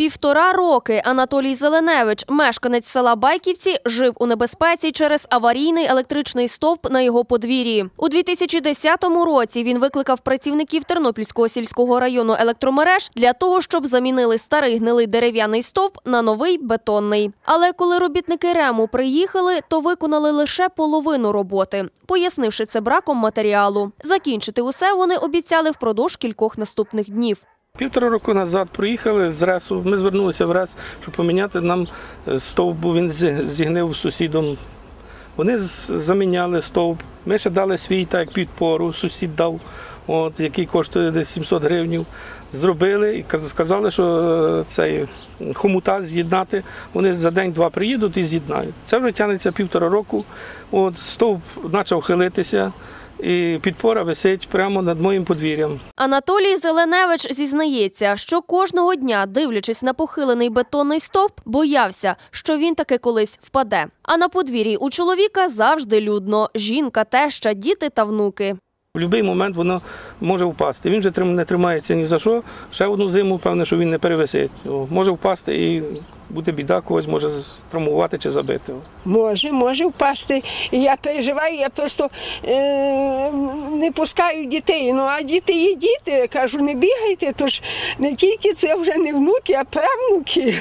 Півтора роки Анатолій Зеленевич, мешканець села Байківці, жив у небезпеці через аварійний електричний стовп на його подвір'ї. У 2010 році він викликав працівників Тернопільського сільського району електромереж для того, щоб замінили старий гнилий дерев'яний стовп на новий бетонний. Але коли робітники РЕМу приїхали, то виконали лише половину роботи, пояснивши це браком матеріалу. Закінчити усе вони обіцяли впродовж кількох наступних днів. Півтора року назад приїхали з РЕСу. Ми звернулися в РЕС, щоб поміняти нам е, стовп, бо він зігнив сусідом. Вони заміняли стовп. Ми ще дали свій так підпору, сусід дав, от, який коштує десь 700 гривень. Зробили і сказали, що е, цей хомута з'єднати. Вони за день-два приїдуть і з'єднають. Це вже тягнеться півтора року. От, стовп почав хилитися, і підпора висить прямо над моїм подвір'ям. Анатолій Зеленевич зізнається, що кожного дня, дивлячись на похилений бетонний стовп, боявся, що він таки колись впаде. А на подвір'ї у чоловіка завжди людно: жінка, теща, діти та внуки. В будь-який момент воно може впасти. Він же трим- не тримається ні за що. Ще одну зиму, певне, що він не перевисить. Може впасти і буде біда, когось може травмувати чи забити. Може, може впасти. Я переживаю, я просто е, не пускаю дітей. Ну а діти є діти. Я кажу, не бігайте, тож не тільки це вже не внуки, а правнуки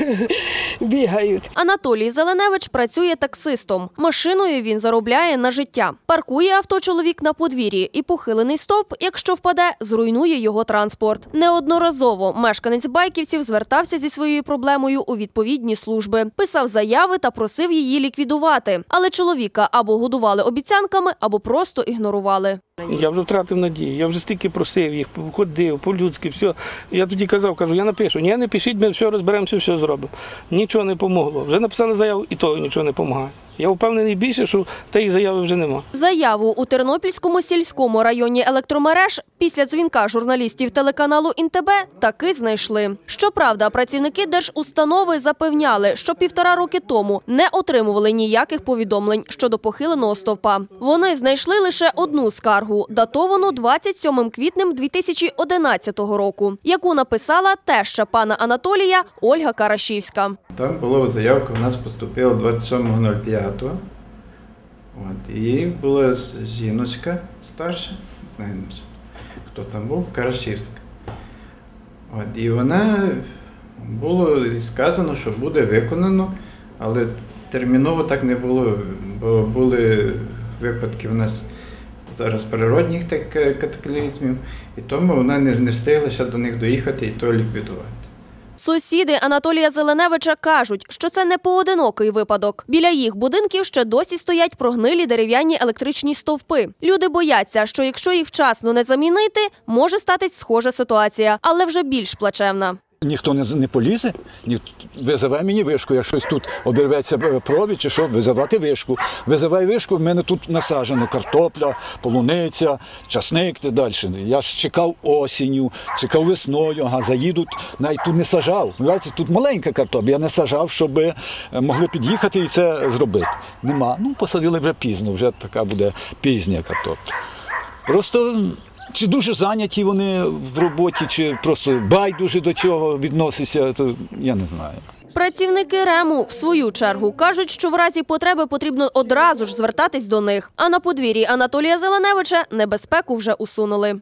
бігають. Анатолій Зеленевич працює таксистом. Машиною він заробляє на життя. Паркує авто чоловік на подвір'ї, і похилений стовп, якщо впаде, зруйнує його транспорт. Неодноразово мешканець байківців звертався зі своєю проблемою у відповідні служби, писав заяви та просив її ліквідувати. Але чоловіка або годували обіцянками, або просто ігнорували. Я вже втратив надію. Я вже стільки просив їх, ходив по-людськи, все. Я тоді казав, кажу, я напишу. Ні, не пишіть, ми все розберемося, все зробимо. Нічого не помогло. Вже написали заяву, і того нічого не допомагає. Я впевнений більше, що тієї заяви вже нема. Заяву у Тернопільському сільському районі електромереж після дзвінка журналістів телеканалу «ІнТБ» таки знайшли. Щоправда, працівники держустанови запевняли, що півтора роки тому не отримували ніяких повідомлень щодо похиленого стовпа. Вони знайшли лише одну скаргу, датовану 27 квітнем 2011 року, яку написала теща пана Анатолія Ольга Карашівська. Там була заявка, у нас поступила 27.05. От, і була жіночка старша, знаю, хто там був, Карашівська. От, і вона було сказано, що буде виконано, але терміново так не було, бо були випадки у нас зараз природних так- катаклізмів, і тому вона не встигла ще до них доїхати і то ліквідувати. Сусіди Анатолія Зеленевича кажуть, що це не поодинокий випадок. Біля їх будинків ще досі стоять прогнилі дерев'яні електричні стовпи. Люди бояться, що якщо їх вчасно не замінити, може статись схожа ситуація, але вже більш плачевна. Ніхто не, не полізе, ні, визивай мені вишку. Я щось тут обірветься е, провід чи що, визивати вишку. Визивай вишку, в мене тут насаджено картопля, полуниця, часник і далі. Я ж чекав осінню, чекав весною, ага, заїдуть, навіть тут не сажав. Знаєте, тут маленька картопля, я не сажав, щоб е, могли під'їхати і це зробити. Нема. Ну, посадили вже пізно, вже така буде пізня картопля. Просто чи дуже зайняті вони в роботі, чи просто байдуже до цього відносяться, то я не знаю. Працівники РЕМу в свою чергу кажуть, що в разі потреби потрібно одразу ж звертатись до них. А на подвір'ї Анатолія Зеленевича небезпеку вже усунули.